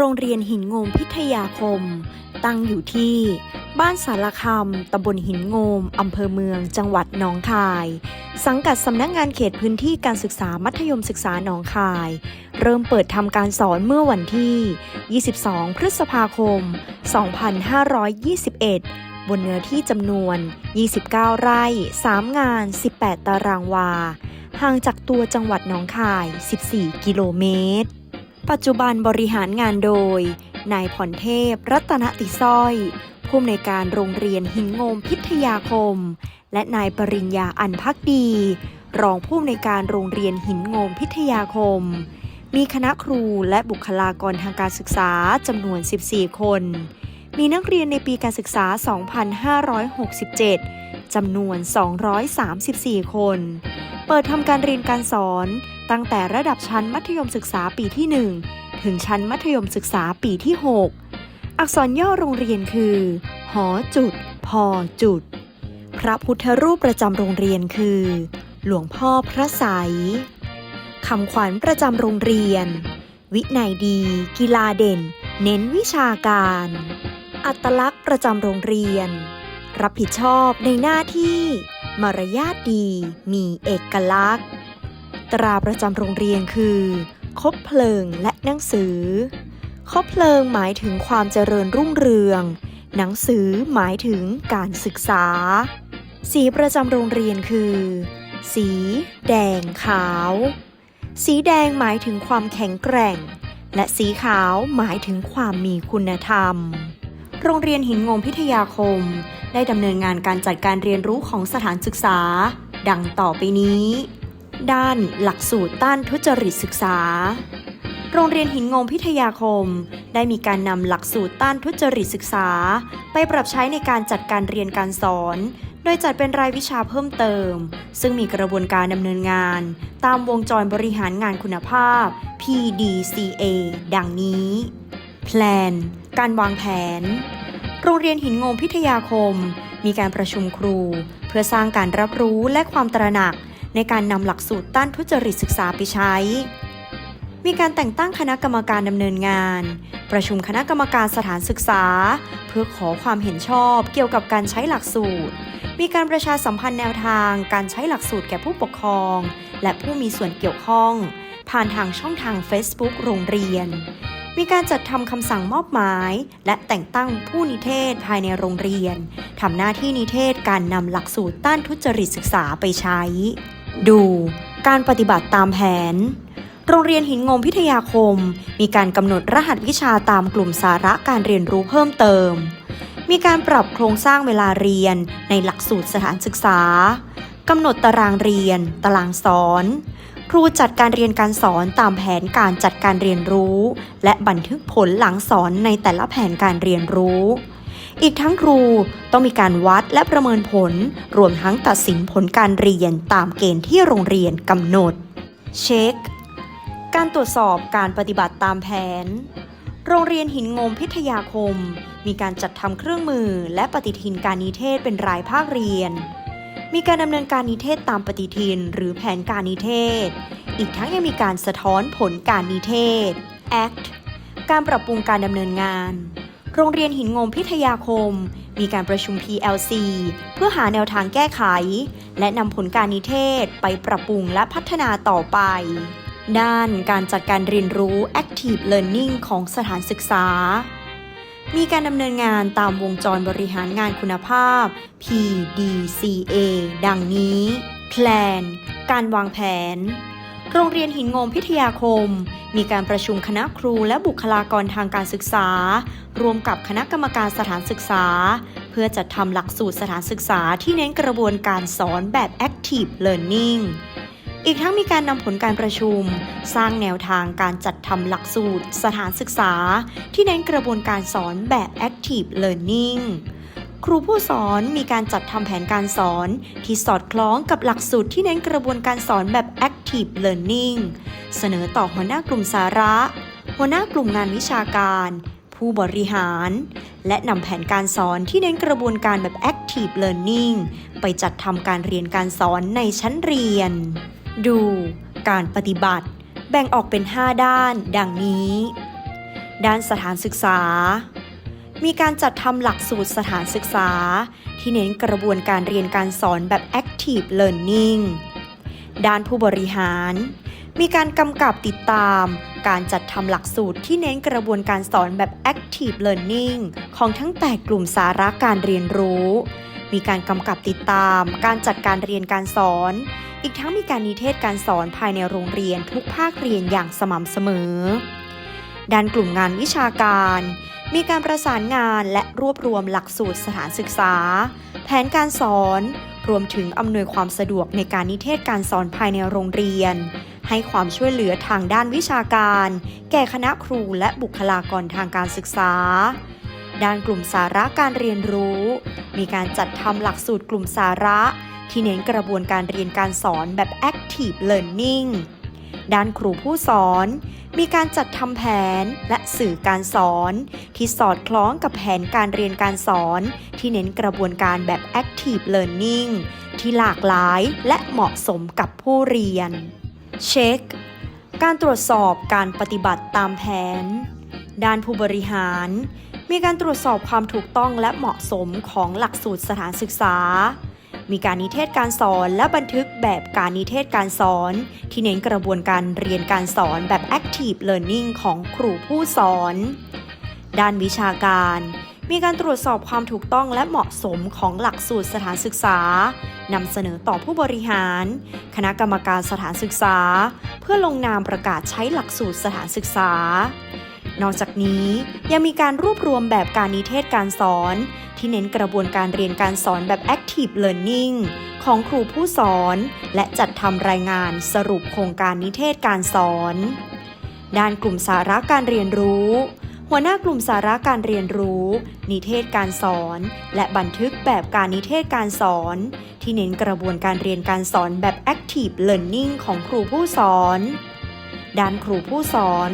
โรงเรียนหินงมพิทยาคม ตั้งอยู่ที่บ้านสารคำตำบลหินงมอำเภอเมือง จังหวัดหนองคาย สังกัดสำนักงานเขตพื้นที่การศึกษามัธยมศึกษาหนองคาย เริ่มเปิดทำการสอนเมื่อวันที่ 22 พฤษภาคม 2521 บนเนื้อที่จำนวน 29 ไร่ 3 งาน 18 ตารางวา ห่างจากตัวจังหวัดหนองคาย 14 กิโลเมตร ปัจจุบันบริหารงานโดย นายพรเทพ รัตนติสร้อยผู้อำนวยการโรงเรียนหินงมพิทยาคม และนายปริญญาอันพักดี รองผู้อำนวยการโรงเรียนหินงมพิทยาคม มีคณะครูและบุคลากรทางการศึกษาจำนวน 14 คน มีนักเรียนในปีการศึกษา 2567 จำนวน 234 คน เปิดทำการเรียนการสอน ตั้งแต่ระดับชั้นมัธยมศึกษาปีที่ 1 ถึงชั้นมัธยมศึกษาปีที่ 6 อักษรย่อโรงเรียนคือ หอจุด พอจุด พระพุทธรูปประจำโรงเรียนคือ หลวงพ่อพระไสยคำขวัญประจำโรงเรียน วินัยดี กีฬาเด่น เน้นวิชาการ อัตลักษณ์ประจำโรงเรียน รับผิดชอบในหน้าที่ มารยาทดีมีเอกลักษณ์ ตราประจำโรงเรียนคือ คบเพลิงและหนังสือ คบเพลิงหมายถึงความเจริญรุ่งเรือง หนังสือหมายถึงการศึกษา สีประจำโรงเรียนคือ สี แดงขาว สีแดงหมายถึงความแข็งแกร่ง และสีขาวหมายถึงความมีคุณธรรม โรงเรียนหินงมพิทยาคม ได้ดำเนินงานการจัดการเรียนรู้ของสถานศึกษา ดังต่อไปนี้ ด้านหลักสูตรต้านทุจริตศึกษา โรงเรียนหินงมพิทยาคม ได้มีการนำหลักสูตรต้านทุจริตศึกษา ไปปรับใช้ในการจัดการเรียนการสอน โดยจัดเป็นรายวิชาเพิ่มเติม ซึ่งมีกระบวนการดำเนินงาน ตามวงจรบริหารงานคุณภาพ PDCA ดังนี้แพลนการวางแผน โรงเรียนหินงมพิทยาคม มีการประชุมครู เพื่อสร้างการรับรู้และความตระหนัก ในการนำหลักสูตรต้านทุจริตศึกษาไปใช้ มีการแต่งตั้งคณะกรรมการดำเนินงาน ประชุมคณะกรรมการสถานศึกษา เพื่อขอความเห็นชอบเกี่ยวกับการใช้หลักสูตร มีการประชาสัมพันธ์แนวทางการใช้หลักสูตรแก่ผู้ปกครอง และผู้มีส่วนเกี่ยวข้อง ผ่านทางช่องทาง Facebook โรงเรียน มีการจัดทำคำสั่งมอบหมาย และแต่งตั้งผู้นิเทศภายในโรงเรียนทำหน้าที่นิเทศการนำหลักสูตรต้านทุจริตศึกษาไปใช้ ดู การปฏิบัติตามแผน โรงเรียนหินงมพิทยาคม มีการกำหนดรหัสวิชาตามกลุ่มสาระการเรียนรู้เพิ่มเติม มีการปรับโครงสร้างเวลาเรียนในหลักสูตรสถานศึกษากำหนดตารางเรียน ตารางสอน ครูจัดการเรียนการสอนตามแผนการจัดการเรียนรู้ และบันทึกผลหลังสอนในแต่ละแผนการเรียนรู้ อีกทั้งครูต้องมีการวัดและประเมินผล รวมทั้งตัดสินผลการเรียนตามเกณฑ์ที่โรงเรียนกำหนด เช็ค การตรวจสอบการปฏิบัติตามแผน โรงเรียนหินงมพิทยาคม มีการจัดทำเครื่องมือและปฏิทินการนิเทศเป็นรายภาคเรียน มีการดำเนินการนิเทศตามปฏิทิน หรือแผนการนิเทศ อีกทั้งยังมีการสะท้อนผลการนิเทศ Act การปรับปรุงการดำเนินงาน โรงเรียนหินงมพิทยาคม มีการประชุม PLC เพื่อหาแนวทางแก้ไข และนำผลการนิเทศไปปรับปรุงและพัฒนาต่อไปด้านการจัดการเรียนรู้ Active Learning ของสถานศึกษา มีการดำเนินงานตามวงจรบริหารงานคุณภาพ PDCA ดังนี้ Plan การวางแผน โรงเรียนหินงมพิทยาคม มีการประชุมคณะครูและบุคลากรทางการศึกษา รวมกับคณะกรรมการสถานศึกษา เพื่อจัดทำหลักสูตรสถานศึกษาที่เน้นกระบวนการสอนแบบ Active Learning อีกทั้งมีการนำผลการประชุม สร้างแนวทางการจัดทำหลักสูตร สถานศึกษา ที่เน้นกระบวนการสอนแบบ Active Learning ครูผู้สอนมีการจัดทำแผนการสอนที่สอดคล้องกับหลักสูตรที่เน้นกระบวนการสอนแบบ Active Learning เสนอต่อหัวหน้ากลุ่มสาระ หัวหน้ากลุ่มงานวิชาการ ผู้บริหาร และนำแผนการสอนที่เน้นกระบวนการแบบ Active Learning ไปจัดทำการเรียนการสอนในชั้นเรียน ดู การปฏิบัติ แบ่งออกเป็น 5 ด้าน ดังนี้ ด้านสถานศึกษา มีการจัดทำหลักสูตรสถานศึกษา ที่เน้นกระบวนการเรียนการสอนแบบ active learning ด้านผู้บริหาร มีการกำกับติดตาม การจัดทำหลักสูตรที่เน้นกระบวนการสอนแบบ active learning ของทั้ง 8 กลุ่มสาระการเรียนรู้ มีการกำกับติดตาม การจัดการเรียนการสอน อีกทั้งมีการนิเทศการสอนภายในโรงเรียนทุกภาคเรียนอย่างสม่ำเสมอ ด้านกลุ่มงานวิชาการ มีการประสานงานและรวบรวมหลักสูตรสถานศึกษา แผนการสอน รวมถึงอำนวยความสะดวกในการนิเทศการสอนภายในโรงเรียน ให้ความช่วยเหลือทางด้านวิชาการ แก่คณะครูและบุคลากรทางการศึกษา ด้านกลุ่มสาระการเรียนรู้ มีการจัดทำหลักสูตรกลุ่มสาระ ที่เน้นกระบวนการเรียนการสอนแบบ active learning ด้านครูผู้สอน มีการจัดทำแผนและสื่อการสอน ที่สอดคล้องกับแผนการเรียนการสอน ที่เน้นกระบวนการแบบ active learning ที่หลากหลายและเหมาะสมกับผู้เรียน เช็ค การตรวจสอบการปฏิบัติตามแผน ด้านผู้บริหาร มีการตรวจสอบความถูกต้องและเหมาะสมของหลักสูตรสถานศึกษา มีการนิเทศการสอนและบันทึกแบบการนิเทศการสอน ที่เน้นกระบวนการเรียนการสอนแบบ active learning ของครูผู้สอน ด้านวิชาการมีการตรวจสอบความถูกต้องและเหมาะสมของหลักสูตรสถานศึกษานำเสนอต่อผู้บริหาร คณะกรรมการสถานศึกษา เพื่อลงนามประกาศใช้หลักสูตรสถานศึกษา นอกจากนี้ยังมีการรวบรวมแบบการนิเทศการสอน ที่เน้นกระบวนการเรียนการสอนแบบ active learning ของครูผู้สอน และจัดทำรายงานสรุปโครงการนิเทศการสอน ด้านกลุ่มสาระการเรียนรู้ หัวหน้ากลุ่มสาระการเรียนรู้ นิเทศการสอน และบันทึกแบบการนิเทศการสอน ที่เน้นกระบวนการเรียนการสอนแบบ active learning ของครูผู้สอน ด้านครูผู้สอน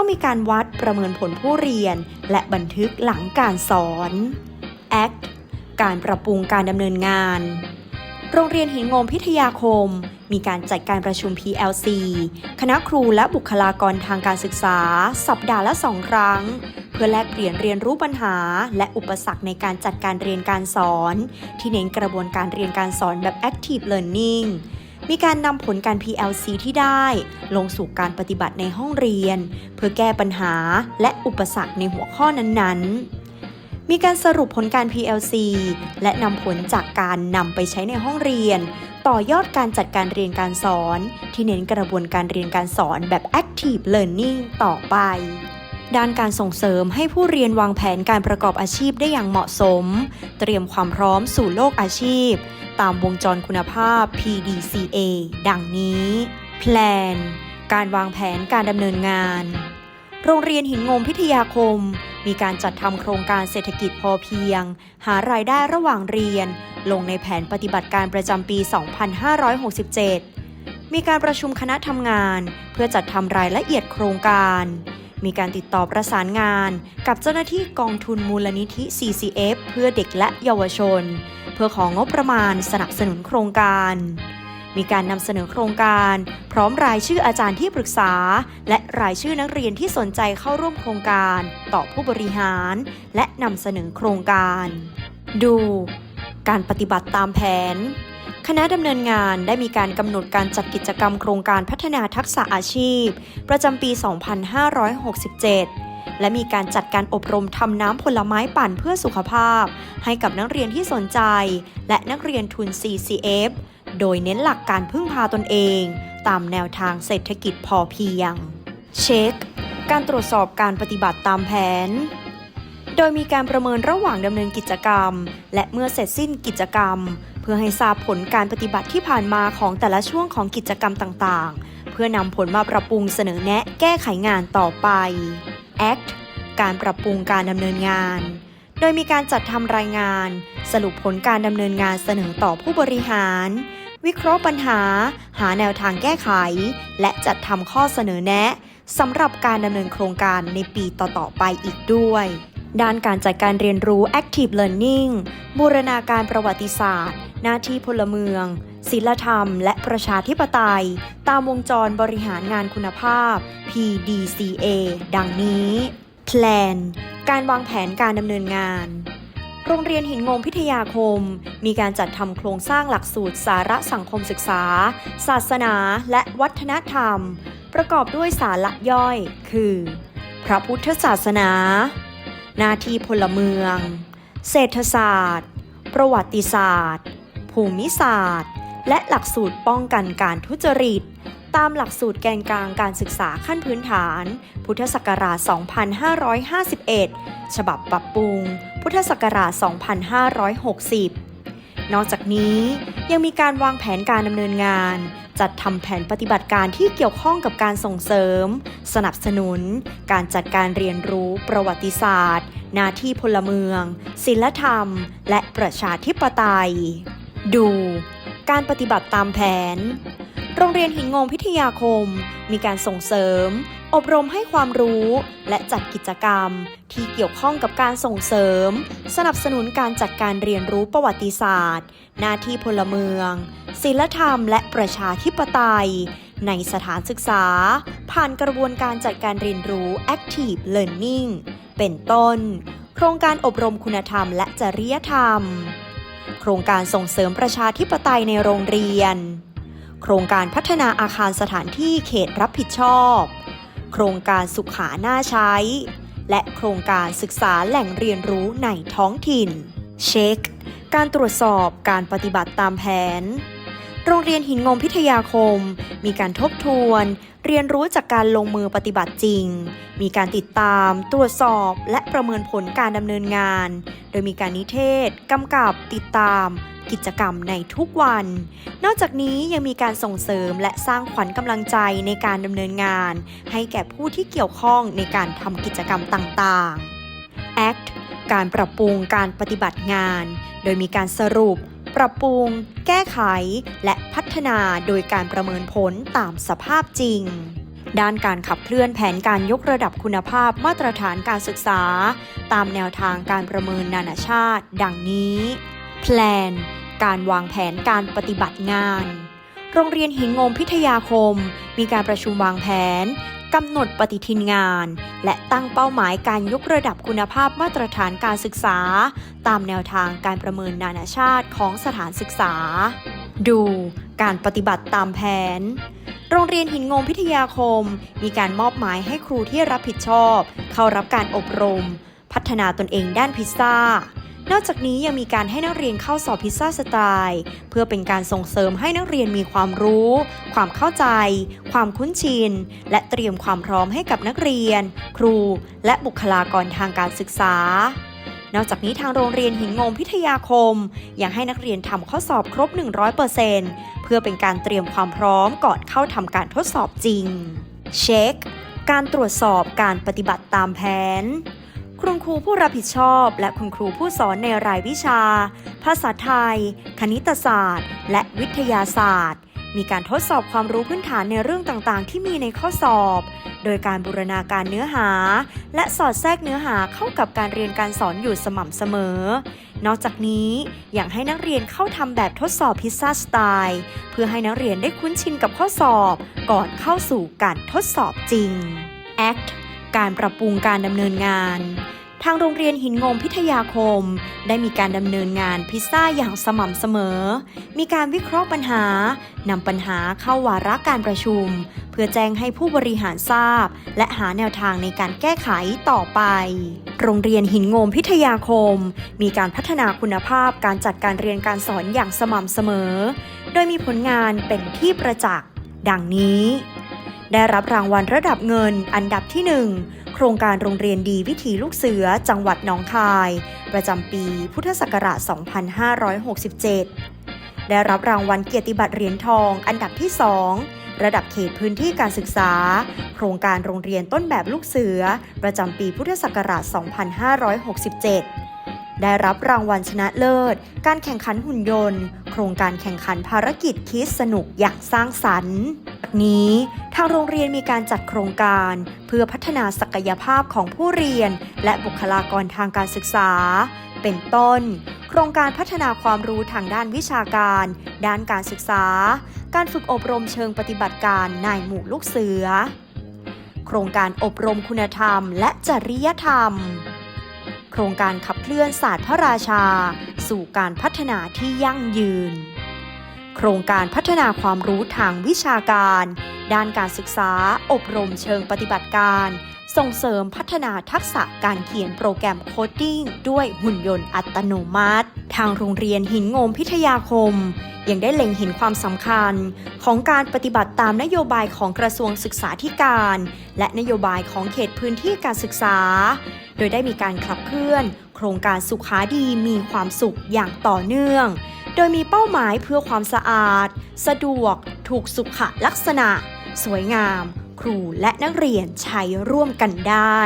ต้องมีการวัดประเมินผลผู้เรียน และบันทึกหลังการสอน ACT การปรับปรุงการดำเนินงาน โรงเรียนหินงมพิทยาคม มีการจัดการประชุม PLC คณะครูและบุคลากรทางการศึกษา สัปดาห์ละสองครั้ง เพื่อแลกเปลี่ยนเรียนรู้ปัญหา และอุปสรรคในการจัดการเรียนการสอน ที่เน้นกระบวนการเรียนการสอนแบบ active learning มีการนำผลการ PLC ที่ได้ ลงสู่การปฏิบัติในห้องเรียน เพื่อแก้ปัญหาและอุปสรรคในหัวข้อนั้นๆ มีการสรุปผลการ PLC และนำผลจากการนำไปใช้ในห้องเรียน ต่อยอดการจัดการเรียนการสอน ที่เน้นกระบวนการเรียนการสอนแบบ active learning ต่อไป ด้านการส่งเสริมให้ผู้เรียนวางแผนการประกอบอาชีพได้อย่างเหมาะสม เตรียมความพร้อมสู่โลกอาชีพ ตามวงจรคุณภาพ PDCA ดังนี้ Plan การวางแผนการดำเนินงาน โรงเรียนหินงมพิทยาคม มีการจัดทำโครงการเศรษฐกิจพอเพียง หารายได้ระหว่างเรียน ลงในแผนปฏิบัติการประจำปี 2567 มีการประชุมคณะทำงาน เพื่อจัดทำรายละเอียดโครงการ มีการติดต่อประสานงานกับเจ้าหน้าที่กองทุนมูลนิธิ CCF เพื่อเด็กและเยาวชน เพื่อของงบประมาณสนับสนุนโครงการ มีการนำเสนอโครงการ พร้อมรายชื่ออาจารย์ที่ปรึกษา และรายชื่อนักเรียนที่สนใจเข้าร่วมโครงการ ต่อผู้บริหาร และนำเสนอโครงการ ดู การปฏิบัติตามแผน คณะดำเนินงานได้มีการกำหนดการจัดกิจกรรมโครงการพัฒนาทักษะอาชีพ ประจำปี 2567 และมีการจัดการอบรมทำน้ำผลไม้ปั่นเพื่อสุขภาพ ให้กับนักเรียนที่สนใจ และนักเรียนทุน CCF โดยเน้นหลักการพึ่งพาตนเอง ตามแนวทางเศรษฐกิจพอเพียง เช็ค การตรวจสอบการปฏิบัติตามแผนโดยมีการประเมินระหว่างดำเนินกิจกรรม และเมื่อเสร็จสิ้นกิจกรรมเพื่อให้ทราบผลการปฏิบัติที่ผ่านมาของแต่ละช่วงของกิจกรรมต่างๆ เพื่อนำผลมาปรับปรุงเสนอแนะแก้ไขงานต่อไป ACT การปรับปรุงการดำเนินงาน โดยมีการจัดทำรายงาน สรุปผลการดำเนินงานเสนอต่อผู้บริหาร วิเคราะห์ปัญหา หาแนวทางแก้ไข และจัดทำข้อเสนอแนะสำหรับการดำเนินโครงการในปีต่อๆไปอีกด้วย ด้านการจัดการเรียนรู้ Active Learning บูรณาการประวัติศาสตร์ หน้าที่พลเมือง ศิลธรรม และประชาธิปไตย ตามวงจรบริหารงานคุณภาพ PDCA ดังนี้แพลนการวางแผนการดำเนินงาน โรงเรียนหินงงพิทยาคม มีการจัดทำโครงสร้างหลักสูตรสาระสังคมศึกษา ศาสนา และวัฒนธรรม ประกอบด้วยสาระย่อย คือ พระพุทธศาสนา หนาทีพลเมือง เศรษฐศาสตร์ ประวัติศาสตร์ ภูมิศาสตร์ และหลักสูตรป้องกันการทุจริต ตามหลักสูตรแกนกลางการศึกษาขั้นพื้นฐาน พุทธศักราช 2551 ฉบับปรับปรุง พุทธศักราช 2560 นอกจากนี้ยังมีการวางแผนการดำเนินงาน จัดทำแผนปฏิบัติการที่เกี่ยวข้องกับการส่งเสริม สนับสนุน การจัดการเรียนรู้ประวัติศาสตร์ หน้าที่พลเมือง ศิลธรรม และประชาธิปไตย ดู การปฏิบัติตามแผน โรงเรียนหินงงพิทยาคม มีการส่งเสริม อบรมให้ความรู้ และจัดกิจกรรม ที่เกี่ยวข้องกับการส่งเสริม สนับสนุนการจัดการเรียนรู้ประวัติศาสตร์ หน้าที่พลเมือง ศิลธรรม และประชาธิปไตย ในสถานศึกษา ผ่านกระบวนการจัดการเรียนรู้ Active Learning เป็นต้น โครงการอบรมคุณธรรมและจริยธรรม โครงการส่งเสริมประชาธิปไตยในโรงเรียน โครงการพัฒนาอาคารสถานที่เขตรับผิดชอบ โครงการสุขาหน้าใช้ และโครงการศึกษาแหล่งเรียนรู้ในท้องถิ่น เช็ค การตรวจสอบการปฏิบัติตามแผน โรงเรียนหินงมพิทยาคม มีการทบทวน เรียนรู้จากการลงมือปฏิบัติจริง มีการติดตาม ตรวจสอบ และประเมินผลการดำเนินงาน โดยมีการนิเทศกำกับติดตาม กิจกรรมในทุกวัน นอกจากนี้ยังมีการส่งเสริมและสร้างขวัญกำลังใจในการดำเนินงาน ให้แก่ผู้ที่เกี่ยวข้องในการทำกิจกรรมต่างๆ ACT การปรับปรุงการปฏิบัติงาน โดยมีการสรุป ปรับปรุง แก้ไข และพัฒนาโดยการประเมินผลตามสภาพจริงด้านการขับเคลื่อนแผนการยกระดับคุณภาพมาตรฐานการศึกษา ตามแนวทางการประเมินนานาชาติ ดังนี้ แพลน การวางแผนการปฏิบัติงาน โรงเรียนหินงมพิทยาคม มีการประชุมวางแผนกำหนดปฏิทินงาน และตั้งเป้าหมายการยกระดับคุณภาพมาตรฐานการศึกษา ตามแนวทางการประเมินนานาชาติของสถานศึกษา ดูการปฏิบัติตามแผน โรงเรียนหินงมพิทยาคม มีการมอบหมายให้ครูที่รับผิดชอบ เข้ารับการอบรม พัฒนาตนเองด้านพิซซ่า นอกจากนี้ยังมีการให้นักเรียนเข้าสอบพิซซ่าสไตล์เพื่อเป็นการส่งเสริมให้นักเรียนมีความรู้ ความเข้าใจ ความคุ้นชิน และเตรียมความพร้อมให้กับนักเรียน ครู และบุคลากรทางการศึกษา นอกจากนี้ทางโรงเรียนหินงมพิทยาคม ยังให้นักเรียนทำข้อสอบครบ 100%เพื่อเป็นการเตรียมความพร้อมก่อนเข้าทำการทดสอบจริง เช็ค การตรวจสอบการปฏิบัติตามแผน คุณครูผู้รับผิดชอบ และคุณครูผู้สอนในรายวิชา ภาษาไทย คณิตศาสตร์ และวิทยาศาสตร์ มีการทดสอบความรู้พื้นฐานในเรื่องต่างๆ ที่มีในข้อสอบ โดยการบูรณาการเนื้อหา และสอดแทรกเนื้อหาเข้ากับการเรียนการสอนอยู่สม่ำเสมอ นอกจากนี้ยังให้นักเรียนเข้าทำแบบทดสอบพิซซ่าสไตล์เพื่อให้นักเรียนได้คุ้นชินกับข้อสอบ ก่อนเข้าสู่การทดสอบจริง ACT การปรับปรุงการดำเนินงาน ทางโรงเรียนหินงมพิทยาคม ได้มีการดำเนินงานพิซซ่าอย่างสม่ำเสมอ มีการวิเคราะห์ปัญหานำปัญหาเข้าวาระการประชุม เพื่อแจ้งให้ผู้บริหารทราบ และหาแนวทางในการแก้ไขต่อไป โรงเรียนหินงมพิทยาคม มีการพัฒนาคุณภาพการจัดการเรียนการสอนอย่างสม่ำเสมอ โดยมีผลงานเป็นที่ประจักษ์ดังนี้ ได้รับรางวัลระดับเงิน อันดับที่ 1 โครงการโรงเรียนดีวิถีลูกเสือจังหวัดหนองคาย ประจำปีพุทธศักราช 2567 ได้รับรางวัลเกียรติบัตรเหรียญทอง อันดับที่ 2 ระดับเขตพื้นที่การศึกษา โครงการโรงเรียนต้นแบบลูกเสือ ประจำปีพุทธศักราช 2567ได้รับรางวัลชนะเลิศ การแข่งขันหุ่นยนต์ โครงการแข่งขันภารกิจคิดสนุกอย่างสร้างสรรค์ จากนี้ทางโรงเรียนมีการจัดโครงการ เพื่อพัฒนาศักยภาพของผู้เรียน และบุคลากรทางการศึกษา เป็นต้น โครงการพัฒนาความรู้ทางด้านวิชาการ ด้านการศึกษา การฝึกอบรมเชิงปฏิบัติการนายหมู่ลูกเสือ โครงการอบรมคุณธรรม และจริยธรรม โครงการขับเคลื่อนศาสตร์พระราชา สู่การพัฒนาที่ยั่งยืน โครงการพัฒนาความรู้ทางวิชาการ ด้านการศึกษา อบรมเชิงปฏิบัติการ ส่งเสริมพัฒนาทักษะการเขียนโปรแกรมโคดดิ้งด้วยหุ่นยนต์อัตโนมัติ ทางโรงเรียนหินโงมพิทยาคม ยังได้เล็งเห็นความสำคัญ ของการปฏิบัติตามนโยบายของกระทรวงศึกษาธิการ และนโยบายของเขตพื้นที่การศึกษา โดยได้มีการขับเคลื่อน โครงการสุขาดีมีความสุขอย่างต่อเนื่อง ดยมีเป้าหมายเพื่อความสะอาด สะดวก ถูกสุขลักษณะ สวยงาม ครูและนักเรียนใช้ร่วมกันได้